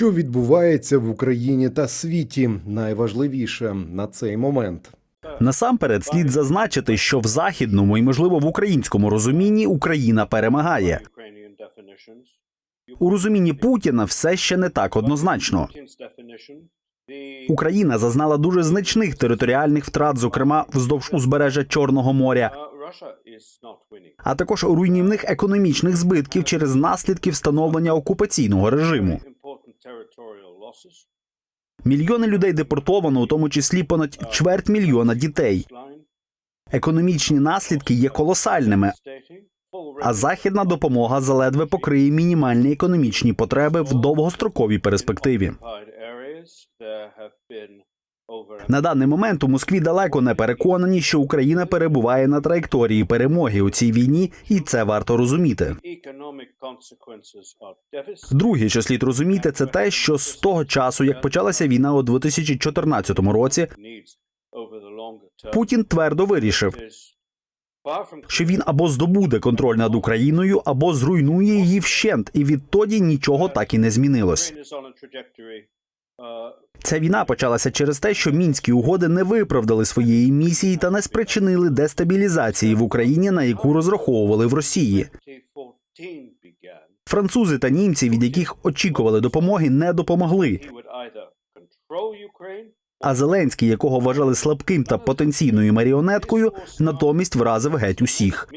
Що відбувається в Україні та світі, найважливіше на цей момент. Насамперед слід зазначити, що в західному і можливо в українському розумінні Україна перемагає. У розумінні Путіна все ще не так однозначно. Україна зазнала дуже значних територіальних втрат, зокрема вздовж узбережжя Чорного моря, а також руйнівних економічних збитків через наслідки встановлення окупаційного режиму. Мільйони людей депортовано, у тому числі понад чверть мільйона дітей. Економічні наслідки є колосальними, а західна допомога заледве покриє мінімальні економічні потреби в довгостроковій перспективі. На даний момент у Москві далеко не переконані, що Україна перебуває на траєкторії перемоги у цій війні, і це варто розуміти. Друге, що слід розуміти, це те, що з того часу, як почалася війна у 2014 році, Путін твердо вирішив, що він або здобуде контроль над Україною, або зруйнує її вщент, і відтоді нічого так і не змінилось. Ця війна почалася через те, що мінські угоди не виправдали своєї місії та не спричинили дестабілізації в Україні, на яку розраховували в Росії. Французи та німці, від яких очікували допомоги, не допомогли. А Зеленський, якого вважали слабким та потенційною маріонеткою, натомість вразив геть усіх.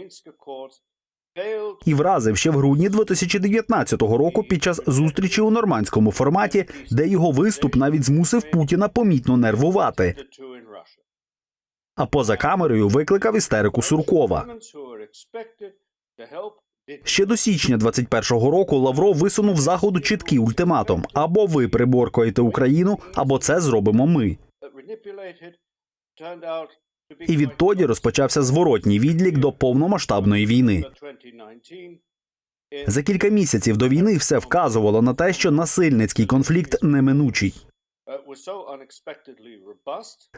І вразив ще в грудні 2019 року під час зустрічі у нормандському форматі, де його виступ навіть змусив Путіна помітно нервувати. А поза камерою викликав істерику Суркова. Ще до січня 21-го року Лавров висунув заходу чіткий ультиматум: або ви приборкуєте Україну, або це зробимо ми. І відтоді розпочався зворотній відлік до повномасштабної війни. За кілька місяців до війни все вказувало на те, що насильницький конфлікт неминучий.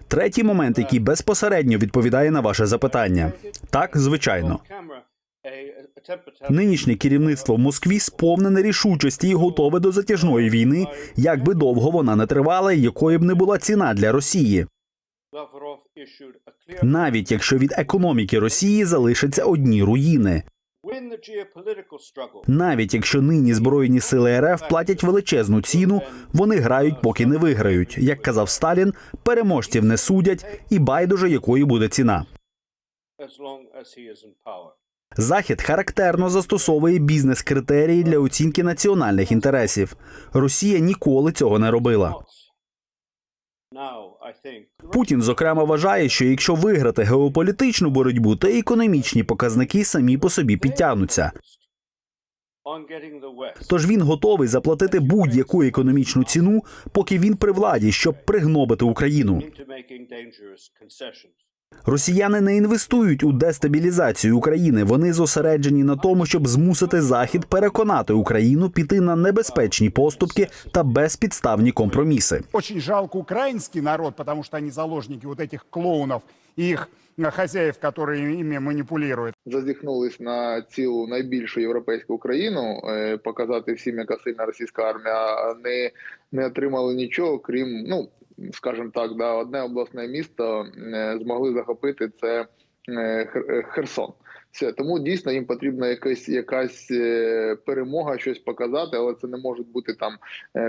Третій момент, який безпосередньо відповідає на ваше запитання, так звичайно. Нинішнє керівництво в Москві сповнене рішучості і готове до затяжної війни, як би довго вона не тривала, і якою б не була ціна для Росії. Навіть якщо від економіки Росії залишаться одні руїни. Навіть якщо нині збройні сили РФ платять величезну ціну, вони грають, поки не виграють. Як казав Сталін, переможців не судять, і байдуже якою буде ціна. Захід характерно застосовує бізнес-критерії для оцінки національних інтересів. Росія ніколи цього не робила. Путін, зокрема, вважає, що якщо виграти геополітичну боротьбу, то економічні показники самі по собі підтягнуться. Тож він готовий заплатити будь-яку економічну ціну, поки він при владі, щоб пригнобити Україну. Росіяни не інвестують у дестабілізацію України. Вони зосереджені на тому, щоб змусити Захід переконати Україну піти на небезпечні поступки та безпідставні компроміси. Очень жалко украинский народ, потому что они заложники вот этих клоунов и их э, хозяев, которые ими манипулируют. зазіхнулись на цілу найбільшу європейську країну, е, показати всім, яка сильна російська армія, а не, не отримали нічого, крім, ну скажімо так, да, одне обласне місто е, змогли захопити це е, е, Херсон. Все тому дійсно їм потрібна якась якась перемога, щось показати, але це не можуть бути там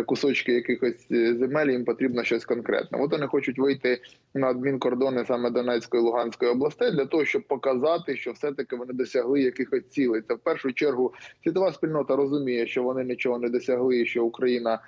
кусочки якихось земель. Їм потрібно щось конкретне. От вони хочуть вийти на адмінкордони саме Донецької і Луганської областей для того, щоб показати, що все-таки вони досягли якихось цілей. Це в першу чергу світова спільнота розуміє, що вони нічого не досягли, що Україна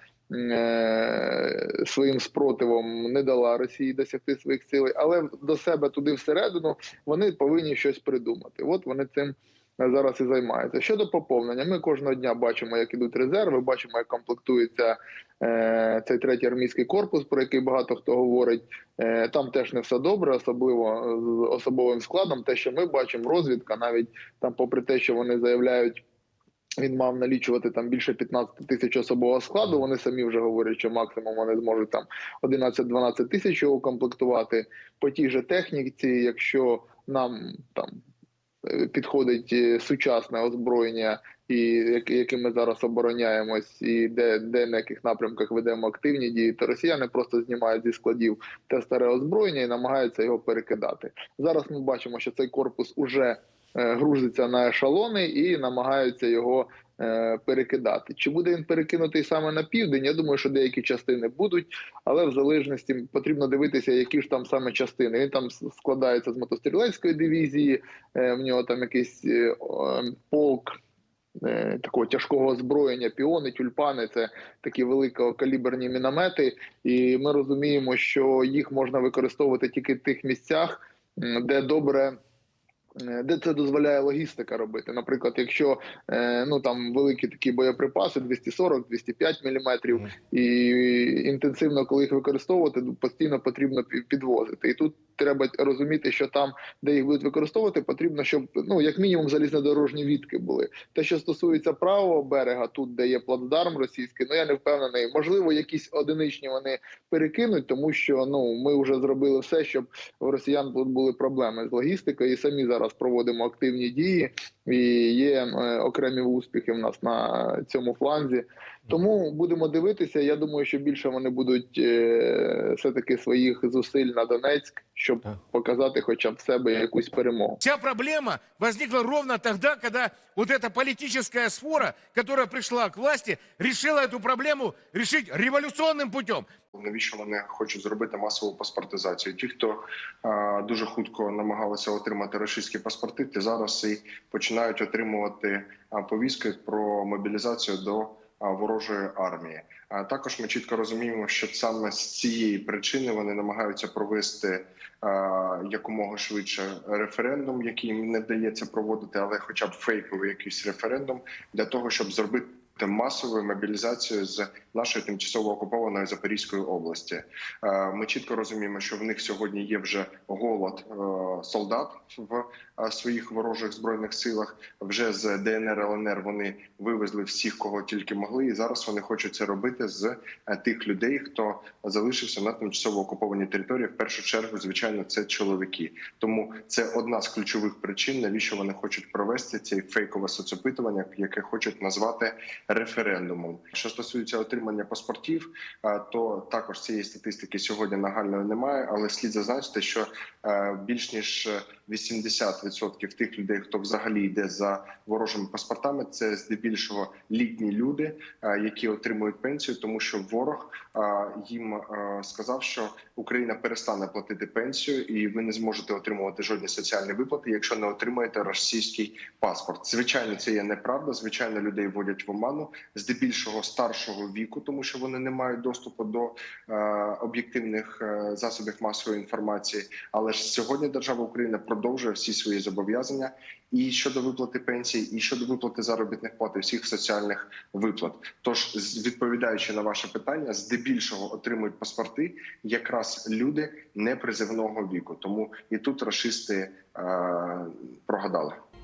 своїм спротивом не дала Росії досягти своїх цілей, але до себе туди всередину вони повинні щось придумати. От вони цим зараз і займаються. Щодо поповнення, ми кожного дня бачимо, як ідуть резерви, бачимо, як комплектується е, цей третій армійський корпус, про який багато хто говорить. Е, там теж не все добре, особливо з особовим складом. Те, що ми бачимо, розвідка, навіть там, попри те, що вони заявляють. Він мав налічувати там більше 15 тисяч особового складу. Вони самі вже говорять, що максимум вони зможуть там 11-12 тисяч його комплектувати по тій же техніці. Якщо нам там е, підходить е, сучасне озброєння, і яким ми зараз обороняємось, і де, де на яких напрямках ведемо активні дії, то росіяни просто знімають зі складів те старе озброєння і намагаються його перекидати. Зараз ми бачимо, що цей корпус уже грузиться на ешелони і намагаються його е, перекидати. Чи буде він перекинутий саме на південь? Я думаю, що деякі частини будуть, але в залежності потрібно дивитися, які ж там саме частини. Він там складається з мотострілецької дивізії, е, в нього там якийсь е, полк. е, Такого тяжкого озброєння, піони, тюльпани це такі великокаліберні міномети, і ми розуміємо, що їх можна використовувати тільки в тих місцях, де добре. Е, Де це дозволяє логістика робити? Наприклад, якщо е, ну там великі такі боєприпаси 240-205 міліметрів, і інтенсивно, коли їх використовувати, постійно потрібно пі- підвозити. І тут треба розуміти, що там, де їх будуть використовувати, потрібно, щоб ну як мінімум залізнодорожні відки були. Те, що стосується правого берега, тут де є плацдарм російський, ну я не впевнений. Можливо, якісь одиничні вони перекинуть, тому що ну ми вже зробили все, щоб у росіян були проблеми з логістикою, і самі зараз проводимо активні дії. І є е, окремі успіхи в нас на цьому фланзі. Тому будемо дивитися. Я думаю, що більше вони будуть е, все-таки своїх зусиль на Донецьк, щоб Так. показати, хоча б в себе якусь перемогу. Вся проблема возникла ровно тогда, когда вот эта политическая сфора, которая пришла к власти, решила эту проблему решить революционным путем. Навіщо вони хочуть зробити масову паспортизацію? Ті, хто а, дуже хутко намагалися отримати російські паспорти, ті зараз і починають отримувати а, повістки про мобілізацію до а, ворожої армії. Також ми чітко розуміємо, що саме з цієї причини вони намагаються провести якомога швидше референдум, який їм не вдається проводити, але хоча б фейковий якийсь референдум для того, щоб зробити масову мобілізацію з нашої тимчасово окупованої Запорізької області. Е, Ми чітко розуміємо, що в них сьогодні є вже голод е, солдат в е, своїх ворожих збройних силах. Вже з ДНР ЛНР вони вивезли всіх, кого тільки могли, і зараз вони хочуть це робити з тих людей, хто залишився на тимчасово окупованій території. В першу чергу, звичайно, це чоловіки. Тому це одна з ключових причин, навіщо вони хочуть провести це фейкове соцопитування, яке хочуть назвати референдумом. Що стосується отримання паспортів, е, то також цієї статистики сьогодні нагальної немає, але слід зазначити, що е, більш ніж 80% тих людей, хто взагалі йде за ворожими паспортами, це здебільшого літні люди, е, які отримують пенсію, тому що ворог е, їм е, сказав, що Україна перестане платити пенсію, і ви не зможете отримувати жодні соціальні виплати, якщо не отримаєте російський паспорт. Звичайно, це є неправда. Звичайно, людей вводять в оману, здебільшого старшого віку, тому що вони не мають доступу до об'єктивних засобів масової інформації. Але ж сьогодні держава Україна продовжує всі свої зобов'язання і щодо виплати пенсій, і щодо виплати заробітних плат і всіх соціальних виплат. Тож, відповідаючи на ваше питання, здебільшого отримують паспорти якраз люди непризивного віку. Тому і тут расисти е, прогадали.